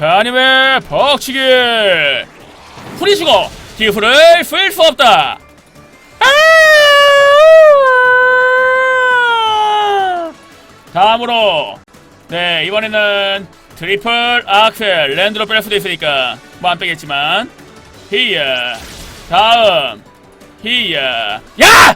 사님의 벅치기. 후리주고 기후를 쓸 수 없다. 아! 다음으로 네 이번에는 트리플 악셀 랜드로 뺄 수도 있으니까 뭐 안 빼겠지만 히야. 다음 히야. 야!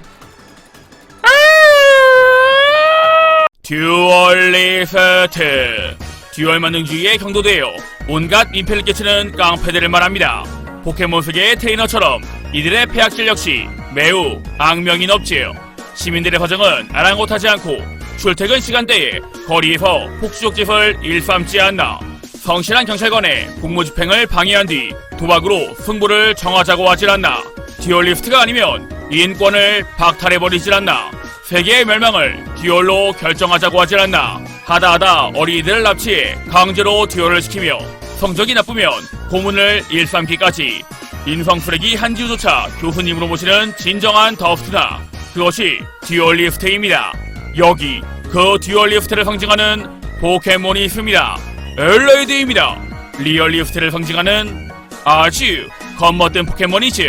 듀얼 리스트 듀얼 만능주의에 경도되어 온갖 민폐를 끼치는 깡패들을 말합니다. 포켓몬 세계의 트레이너처럼 이들의 폐악질 역시 매우 악명이 높지요. 시민들의 가정은 아랑곳하지 않고 출퇴근 시간대에 거리에서 폭주족짓을 일삼지 않나. 성실한 경찰관의 공무집행을 방해한 뒤 도박으로 승부를 정하자고 하질 않나. 듀얼리스트가 아니면 인권을 박탈해버리질 않나. 세계의 멸망을 듀얼로 결정하자고 하질 않나 하다하다 어린이들을 납치해 강제로 듀얼을 시키며 성적이 나쁘면 고문을 일삼기까지 인성 쓰레기 한지우조차 교수님으로 모시는 진정한 더스트다. 그것이 듀얼리스트입니다. 여기 그 듀얼리스트를 상징하는 포켓몬이 있습니다. 엘레이드입니다. 리얼리스트를 상징하는 아주 겉멋든 포켓몬이죠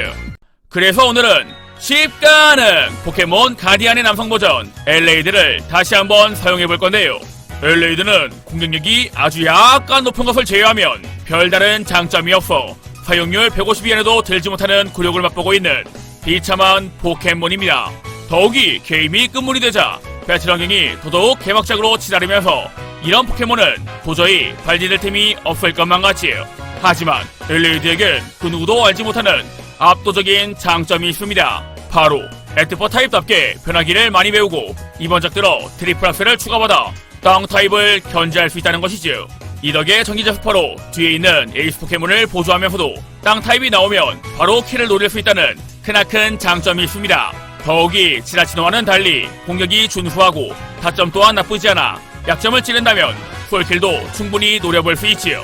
그래서 오늘은 쉽가는 포켓몬 가디안의 남성 버전 엘레이드를 다시 한번 사용해 볼 건데요. 엘레이드는 공격력이 아주 약간 높은 것을 제외하면 별다른 장점이 없어 사용률 150위안에도 들지 못하는 굴욕을 맛보고 있는 비참한 포켓몬입니다. 더욱이 게임이 끝물이 되자 배틀 환경이 더더욱 개막작으로 치달으면서 이런 포켓몬은 도저히 발디딜 틈이 없을 것만 같지요. 하지만 엘레이드에겐 그 누구도 알지 못하는 압도적인 장점이 있습니다. 바로 에트퍼 타입답게 변화기를 많이 배우고 이번 작 들어 트리플 악셀을 추가받아 땅 타입을 견제할 수 있다는 것이죠. 이 덕에 전기자 스파로 뒤에 있는 에이스 포켓몬을 보조하면서도 땅 타입이 나오면 바로 키를 노릴 수 있다는 크나큰 장점이 있습니다. 더욱이 지라치노와는 달리 공격이 준수하고 타점 또한 나쁘지 않아 약점을 찌른다면 풀킬도 충분히 노려볼 수 있지요.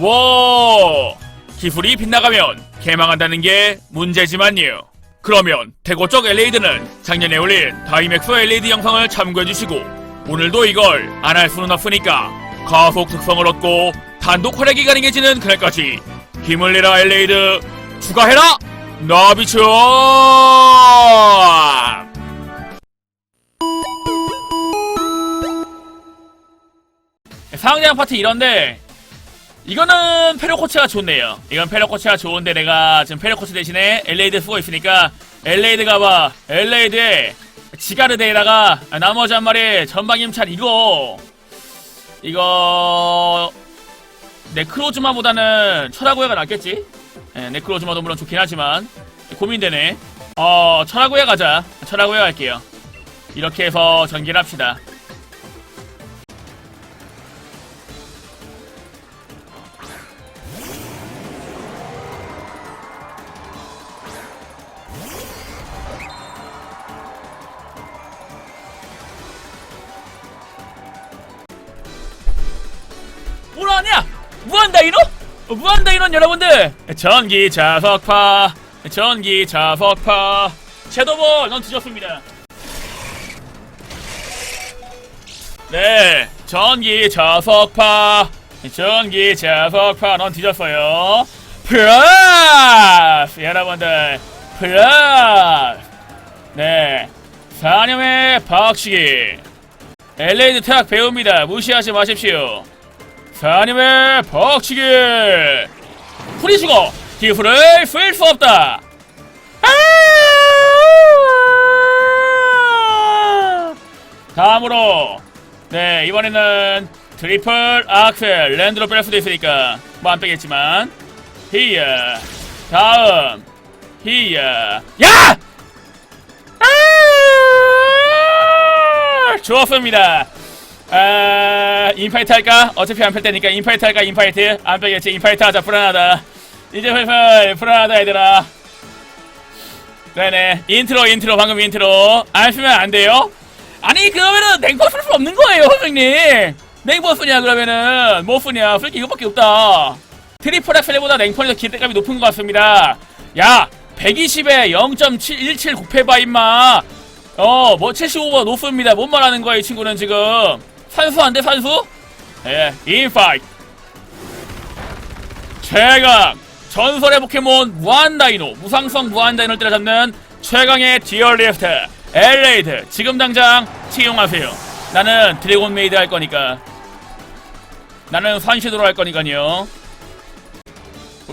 와 기술이 빗나가면 개망한다는 게 문제지만요. 그러면 대고 쪽 엘레이드는 작년에 올린 다이맥스 엘레이드 영상을 참고해주시고 오늘도 이걸 안 할 수는 없으니까 가속 특성을 얻고 단독 활약이 가능해지는 그날까지 힘을 내라 엘레이드 추가해라 나비처 상장 파트 이런데 이거는 페로코치가 좋네요. 이건 페로코치가 좋은데 내가 지금 페로코치 대신에 엘레이드 쓰고 있으니까 엘레이드 가봐. 엘레이드에 지가르데에다가 나머지 한 마리 전방 임찬 이거 이거 네크로즈마보다는 철화구야가 낫겠지? 네, 네크로즈마도 물론 좋긴 하지만 고민되네. 어 철화구야 가자. 철화구야 갈게요. 이렇게 해서 전개를 합시다. 무한다이노? 어, 무한다이노는 여러분들. 전기 자석파 전기 자석파. 섀도볼 넌 뒤졌습니다. 네 전기 자석파 전기 자석파 넌 뒤졌어요. 플러스! 여러분들 플러스! 네 사념의 박치기 엘레이드 태학 배웁니다. 무시하지 마십시오 사님의 벅치기 후리주고 기후를 쓸 수 없다 아! 다음으로 네 이번에는 트리플 악셀 랜드로 뺄 수도 있으니까 뭐 안 빼겠지만 히야 다음 히야 야! 아! 좋았습니다 아, 인파이트 할까? 어차피 안펼 테니까 인파이트 할까? 인파이트? 안 빼겠지. 인파이트 하자. 불안하다. 이제 슬슬 불안하다, 얘들아. 네네. 인트로, 인트로. 방금 인트로. 안 쓰면 안 돼요? 아니, 그러면은 냉포 쓸수 없는 거예요, 선생님. 냉포 쓰냐, 그러면은. 뭐 쓰냐. 쓸게 이거밖에 없다. 트리플 엑셀보다 냉폰이 더 기대감이 높은 것 같습니다. 야! 120에 0.17 곱해봐, 임마. 어, 뭐 75가 높습니다. 뭔 말하는 거야, 이 친구는 지금. 산수 안 돼, 산수? 예, 인파이트. 최강. 전설의 포켓몬 무한다이노. 무상성 무한다이노를 때려잡는 최강의 디얼리프트. 엘레이드. 지금 당장 채용하세요. 나는 드래곤 메이드 할 거니까. 나는 산시도로 할 거니까요.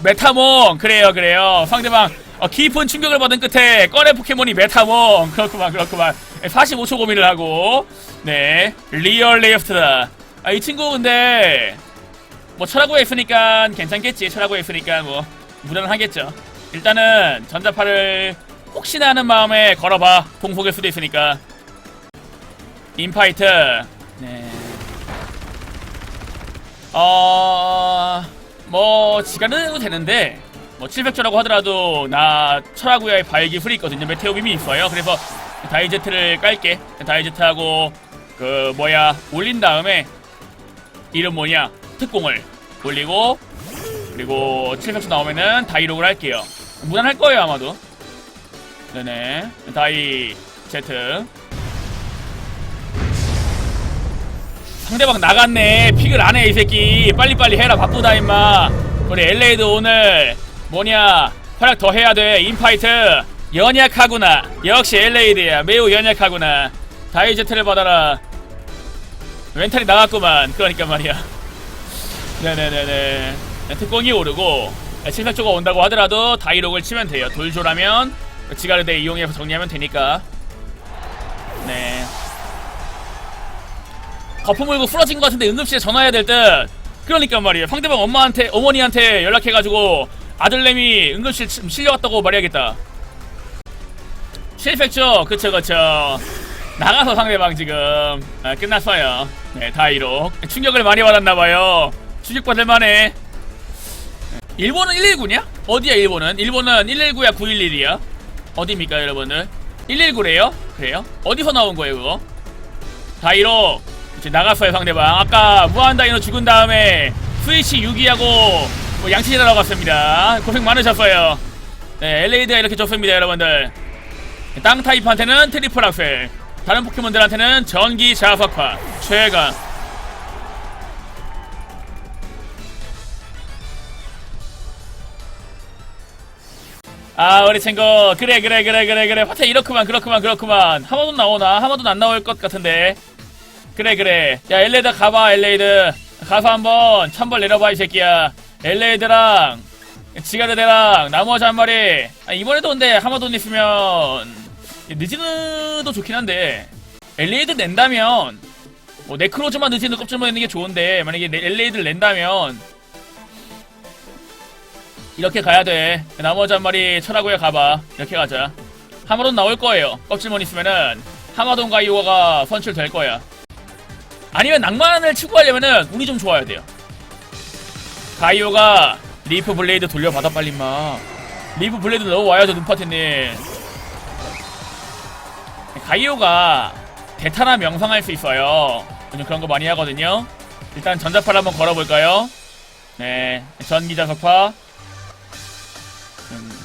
메타몽. 그래요 그래요. 상대방 어, 깊은 충격을 받은 끝에 꺼내 포켓몬이 메타몽. 그렇구만 그렇구만 45초 고민을 하고 네 리얼 레프트다 아, 이 친구 근데 뭐 철하고에 있으니까 괜찮겠지. 철하고에 있으니까 뭐 무난하겠죠. 일단은 전자파를 혹시나 하는 마음에 걸어봐. 공속일 수도 있으니까. 인파이트. 네. 어... 뭐 지가는 해도 되는데 뭐 700조라고 하더라도 나 철하구야의 발기 훌이 있거든요. 메테오빔이 있어요. 그래서 다이제트를 깔게. 다이제트하고 그 뭐야 올린 다음에 이름 뭐냐 특공을 올리고 그리고 700조 나오면은 다이록을 할게요. 무난할 거예요 아마도. 네네. 다이 제트. 상대방 나갔네. 픽을 안해 이 새끼. 빨리빨리 해라. 바쁘다 임마. 우리 엘레이도 오늘 뭐냐 활약 더 해야 돼. 인파이트 연약하구나. 역시 엘레이드야. 매우 연약하구나. 다이제트를 받아라. 멘탈이 나갔구만. 그러니까 말이야. 네네네네. 특공이 오르고 침착조가 온다고 하더라도 다이록을 치면 돼요. 돌조라면 지가르데 이용해서 정리하면 되니까. 네. 거품 물고 쓰러진 것 같은데 응급실에 전화해야 될 듯. 그러니까 말이에요. 상대방 엄마한테 어머니한테 연락해가지고 아들내미 응급실 치- 실려갔다고 말해야겠다. 실패죠. 그쵸 그쵸. 나가서 상대방 지금 아, 끝났어요. 네 다이로 충격을 많이 받았나봐요. 충격받을 만해. 일본은 119냐? 어디야 일본은? 일본은 119야 911이야? 어디입니까 여러분들? 119래요? 그래요? 어디서 나온 거예요 그거? 다이로 이제 나갔어요 상대방 아까 무한다이노 죽은 다음에 스위치 6위하고 뭐 양치기 들어갔습니다 고생 많으셨어요 네 엘레이드가 이렇게 좋습니다 여러분들 땅 타입한테는 트리플 악셀 다른 포켓몬들한테는 전기 자석화 최강. 아 우리 친구 그래 그래 그래 그래 그래. 화태 이렇구만 그렇구만 그렇구만. 하마돈 나오나? 하마돈 안 나올 것 같은데. 그래 그래. 야 엘레이드 가봐 엘레이드. 가서 한번 천벌 내려봐 이 새끼야. 엘레이드랑 지가르데랑 나머지 한 마리. 아, 이번에도 근데 하마돈 있으면 느지느도 좋긴 한데 엘레이드 낸다면 뭐 네크로즈만 느지느 껍질만 내는 게 좋은데 만약에 네- 엘레이드를 낸다면 이렇게 가야 돼. 나머지 한 마리 철하고에 가봐. 이렇게 가자. 하마돈 나올 거예요. 껍질만 있으면은 하마돈 가이오가 선출될 거야. 아니면 낭만을 추구하려면은 운이 좀 좋아야 돼요. 가이오가 리프 블레이드 돌려받아 빨리 마. 리프 블레이드 넣어와야죠 눈파트님. 가이오가 대타나 명상할 수 있어요. 그런 거 많이 하거든요. 일단 전자파를 한번 걸어볼까요? 네, 전기자석파. 음.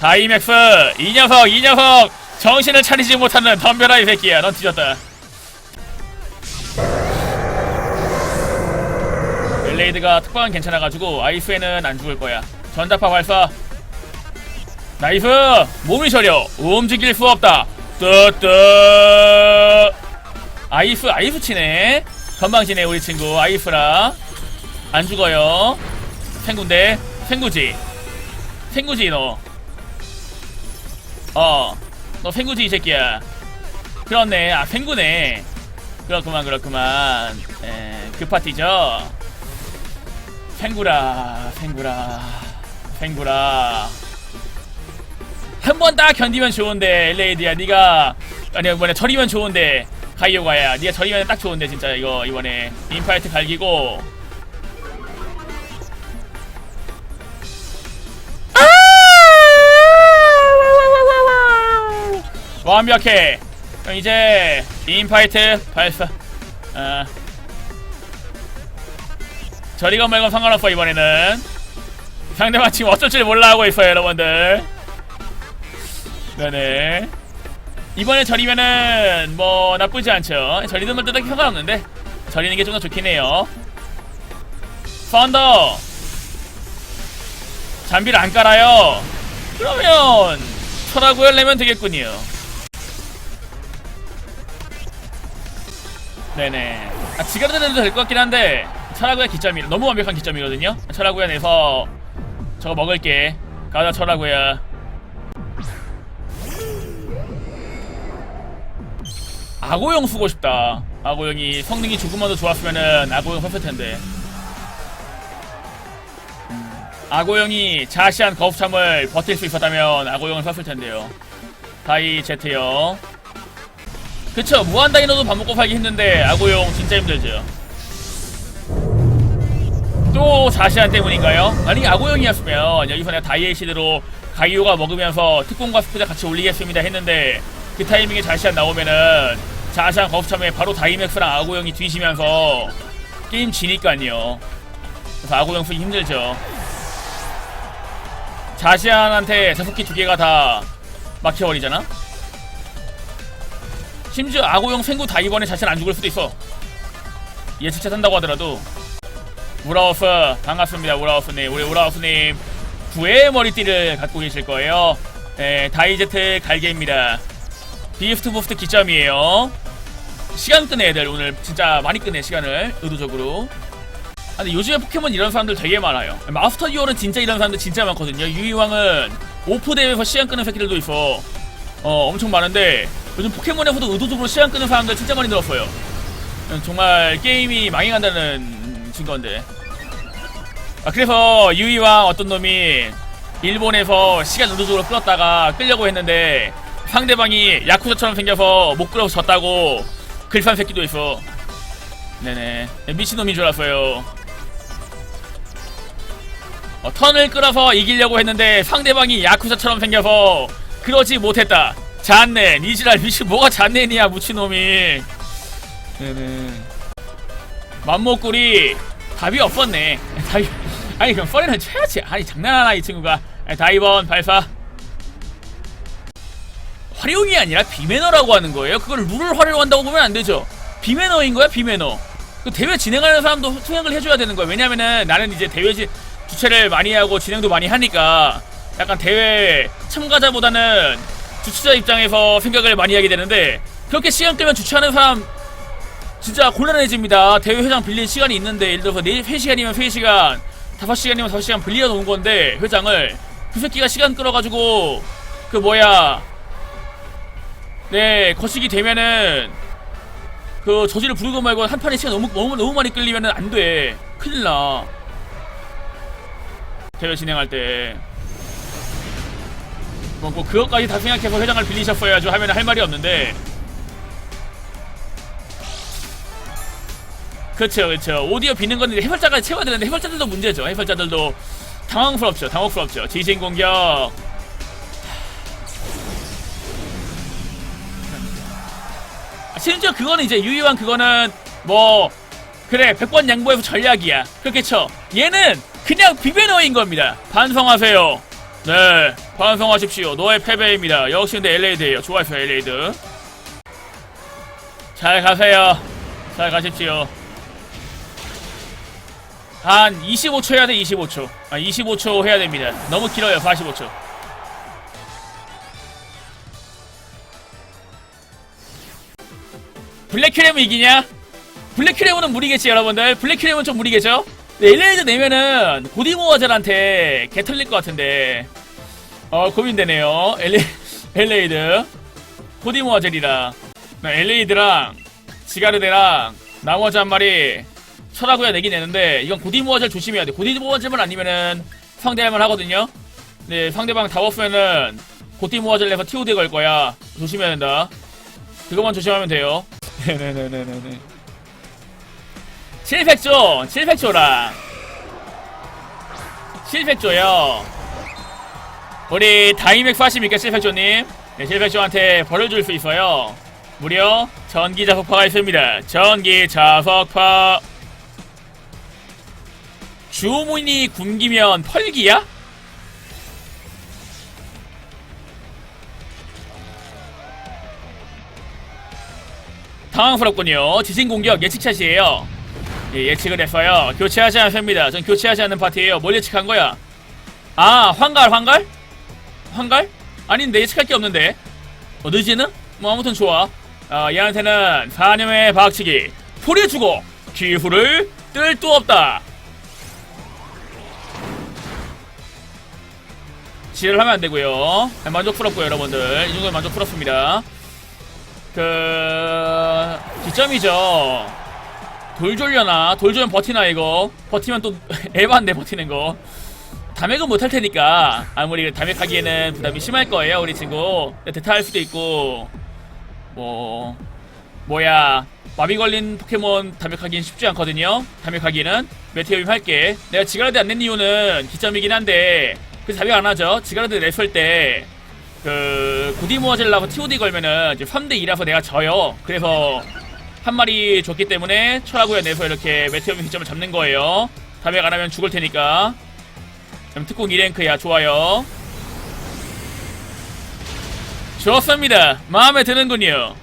다이맥스 이 녀석 이 녀석 정신을 차리지 못하는 덤벼라 이 새끼야 넌 뒤졌다. 레이드가 특방은 괜찮아가지고 아이스에는 안 죽을 거야. 전자파 발사. 나이스! 몸이 저려. 움직일 수 없다. 뜨뜨. 아이스 아이스 치네. 건방지네 우리 친구 아이스라. 안 죽어요. 생구인데 생구지. 생구지 너. 어. 너 생구지 이 새끼야. 그렇네. 아 생구네. 그렇구만 그렇구만. 에, 그 파티죠. 팽구라 팽구라 팽구라. 한 번 딱 견디면 좋은데 엘레이드야. 네가 아니 이번에 저리면 좋은데 가이오가야. 네가 저리면 딱 좋은데 진짜 이거 이번에 인파이트 갈기고. 완벽해. 그럼 이제 인파이트 발사. 어. 저리가 말건 상관없어 이번에는. 상대방 지금 어쩔 줄 몰라 하고 있어요 여러분들. 네네. 이번에 저리면은 뭐 나쁘지 않죠. 저리는 걸 뜯기 상관없는데 저리는 게 좀 더 좋긴 해요. 펀더! 잠비를 안 깔아요. 그러면 철화구열 내면 되겠군요. 네네. 아, 지가르드 내도 될 것 같긴 한데 철화구야 기점이 너무 완벽한 기점이거든요 철화구야 내서 저거 먹을게 가자 철화구야 아고용 쓰고 싶다 아고용이 성능이 조금만 더 좋았으면은 아고용 썼을 텐데 아고용이 자시한 거북참을 버틸 수 있었다면 아고용을 썼을 텐데요. 다이 제트요. 그쵸 무한 다이너도 밥 먹고 살기 힘든데 아고용 진짜 힘들죠. 또 자시한 때문인가요? 아니 아고용이었으면 여기서 내가 다이의 시대로 가이오가 먹으면서 특공과 스프자 같이 올리겠습니다 했는데 그 타이밍에 자시한 나오면은 자시한 거북참에 바로 다이맥스랑 아고용이 뒤지면서 게임 지니까요. 그래서 아고용 쓰기 힘들죠. 자시안한테 자석기 두 개가 다 막혀버리잖아? 심지어 아고용 생구 다 이번에 자시안 안 죽을 수도 있어 예측차 산다고 하더라도 우라우스 반갑습니다 우라우스님 우리 우라우스님 구의 머리띠를 갖고 계실 거예요 네, 다이제트 갈게입니다 비스트 부스트 기점이에요 시간 끄네 애들 오늘 진짜 많이 끄네 시간을 의도적으로 아, 근데 요즘에 포켓몬 이런 사람들 되게 많아요. 마스터 듀얼은 진짜 이런 사람들 진짜 많거든요. 유이왕은 오프 대회에서 시간 끄는 새끼들도 있어. 어, 엄청 많은데 요즘 포켓몬에서도 의도적으로 시간 끄는 사람들 진짜 많이 늘었어요. 음, 정말 게임이 망해간다는 증거인데. 아, 그래서 유이왕 어떤 놈이 일본에서 시간 의도적으로 끌었다가 끌려고 했는데 상대방이 야쿠자처럼 생겨서 못 끌어서 졌다고 글산 새끼도 있어. 네네. 미친놈인 줄 알았어요. 어, 턴을 끌어서 이기려고 했는데 상대방이 야쿠자처럼 생겨서 그러지 못했다. 잔네, 니지랄 미친 뭐가 잔네니야 무친놈이. 네네. 맘목구리 답이 없었네. 답이 아니 그럼 펄에는 쳐야지. 아니 장난하나 이 친구가. 다이번 발사. 활용이 아니라 비매너라고 하는 거예요. 그걸 룰을 활용한다고 보면 안 되죠. 비매너인 거야 비매너. 그 대회 진행하는 사람도 수행을 해줘야 되는 거야. 왜냐면은 나는 이제 대회 지, 주최를 많이 하고 진행도 많이 하니까 약간 대회 참가자보다는 주최자 입장에서 생각을 많이 하게 되는데 그렇게 시간 끌면 주최하는 사람 진짜 곤란해집니다. 대회 회장 빌린 시간이 있는데 예를 들어서 4, 3시간이면 3시간 5시간이면 5시간 빌려 놓은 건데 회장을 그 새끼가 시간 끌어가지고 그 뭐야 네 거시기 되면은 그 저지를 부르고 말고 한 판에 시간 너무 너무 너무 많이 끌리면은 안 돼. 큰일 나. 대회 진행할 때. 뭐, 뭐 그것까지 다 생각해서 회장을 빌리셨어야죠 하면 할 말이 없는데. 그렇죠, 그렇죠. 오디오 비는 건 해설자까지 채워야 되는데 해설자들도 문제죠. 해설자들도 당황스럽죠, 당혹스럽죠. 지진 공격. 심지어 그거는 이제 유이왕 그거는 뭐 그래 100번 양보해서 전략이야. 그렇게 쳐 얘는 그냥 비배너인 겁니다. 반성하세요. 네 반성하십시오. 너의 패배입니다. 역시 근데 엘레이드예요. 좋아했어요 엘레이드. 잘 가세요. 잘 가십시오 한 25초 해야 돼 25초. 아 25초 해야 됩니다. 너무 길어요 45초. 블랙큐레무 이기냐? 블랙큐레무는 무리겠지 여러분들. 블랙큐레무는 좀 무리겠죠? 네, 엘레이드 내면은 고디모어젤한테 개 털릴 것 같은데. 어 고민되네요. 엘레, 엘레이드. 고디모어젤이라 엘레이드랑 지가르데랑 나머지 한 마리 철하고야 내긴 내는데 이건 고디모어젤 조심해야 돼 고디모어젤만 아니면은 상대할만 하거든요 네 상대방 다 없으면은 고디모어젤 내서 티오드 걸 거야 조심해야 된다 그것만 조심하면 돼요 네네네네네. 700조, 700조랑 700조요. 우리 다이맥스 하십니까 700조님? 네, 700조한테 벌을 줄 수 있어요. 무려 전기 자석파가 있습니다. 전기 자석파. 주문이 굶기면 펄기야? 당황스럽군요. 지진 공격 예측샷이에요. 예, 예측을 했어요. 교체하지 않습니다. 전 교체하지 않는 파티예요. 뭘 예측한 거야? 아, 환갈, 환갈? 환갈? 아닌데 예측할 게 없는데. 어, 늦지는? 뭐 아무튼 좋아. 어, 얘한테는 4년의 박치기. 포리해주고 기후를 뜰 수 없다. 지랄을 하면 안 되고요. 네, 만족스럽고요, 여러분들. 이 정도면 만족스럽습니다. 그 기점이죠. 돌 졸려나? 돌 졸면 버티나 이거? 버티면 또 에반데 버티는 거. 담액은 못할 테니까 아무리 담액하기에는 부담이 심할 거예요 우리 친구. 대타할 수도 있고 뭐 뭐야 마비 걸린 포켓몬 담액하기는 쉽지 않거든요. 담액하기는 메테오임 할게. 내가 지가라드 안낸 이유는 기점이긴 한데 그래서 담액 안 하죠. 지가라드 냈을 때. 그 구디 모아젤라고 TOD 걸면은 이제 3대 2라서 내가 져요. 그래서 한 마리 줬기 때문에 철하구에 내서 이렇게 메테오미 기점을 잡는 거예요. 담액 안 하면 죽을 테니까. 그럼 특공 2랭크야 좋아요. 좋습니다. 마음에 드는군요.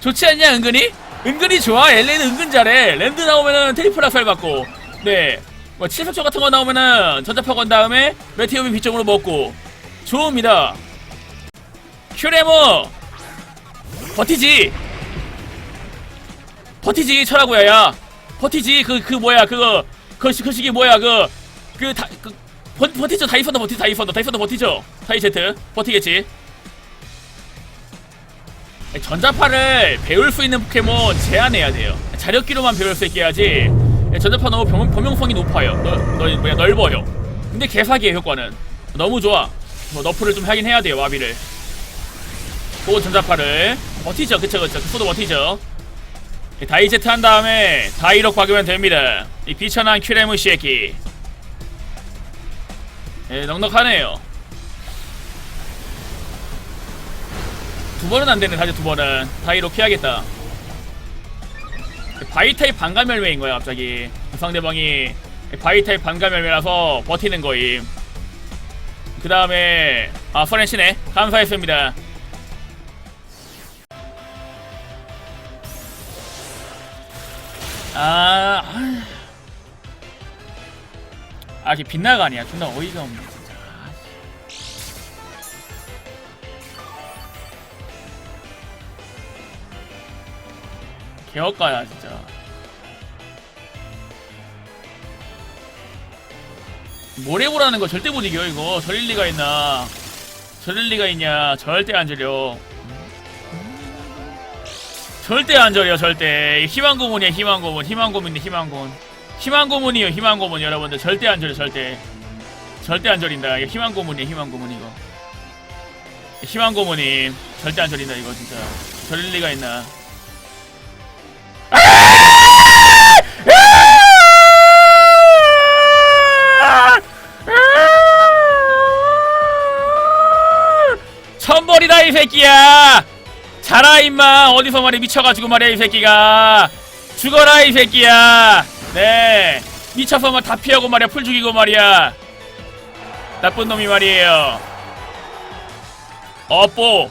좋지 않냐 은근히? 은근히 좋아. LA는 은근 잘해. 랜드 나오면은 트리플 학살 받고. 네. 뭐 칠석조 같은 거 나오면은 전자파 건 다음에 메테오미 비점으로 먹고. 좋습니다. 큐레모! 버티지! 버티지 철하고야 야. 버티지 그 그 뭐야 그거. 그, 시- 그 시기 뭐야 그 그 다 그 버티죠? 다이선더 버티 다이선더. 다이선더 버티죠? 다이제트. 버티겠지? 전자파를 배울 수 있는 포켓몬 제한해야 돼요. 자력기로만 배울 수 있게 해야지 전자파 너무 범, 범용성이 높아요. 너, 너 뭐야 넓어요. 근데 개사기의 효과는 너무 좋아. 뭐 너프를 좀 하긴 해야 돼요 와비를. 또 전자파를. 버티죠. 그쵸 그쵸. 그소도 버티죠. 이 다이제트 한 다음에 다이로 박으면 됩니다. 이 비천한 큐레무 시에키. 예 넉넉하네요. 두 번은 안 되네 사실 두 번은. 다이로 피하겠다 바이타입 반감열매인 거야 갑자기 상대방이 바이타입 반감열매라서 버티는 거임 그 다음에 아 서렌시네 감사했습니다 아, 아휴. 아, 이게 빛나가 아니야. 존나 어이가 없네, 개업가야, 진짜. 모래보라는 거 절대 못 이겨, 이거. 저릴 리가 있나. 저릴 리가 있냐. 절대 안 저려. 절대 안 저려 절대 희망 고문이야 희망 고문 희망 고문이 희망 고문 희망 고문이요 희망 고문 여러분들 절대 안 저려 절대 절대 안 저린다 이거 희망 고문이야 희망 고문 이거 희망 고문님 절대 안 저린다 이거 진짜 저릴 리가 있나 어디서 말이 미쳐가지고 말이야 이 새끼가? 죽어라 이 새끼야. 네. 미쳐서 막 다 피하고 말이야 풀 죽이고 말이야. 나쁜 놈이 말이에요. 어뽀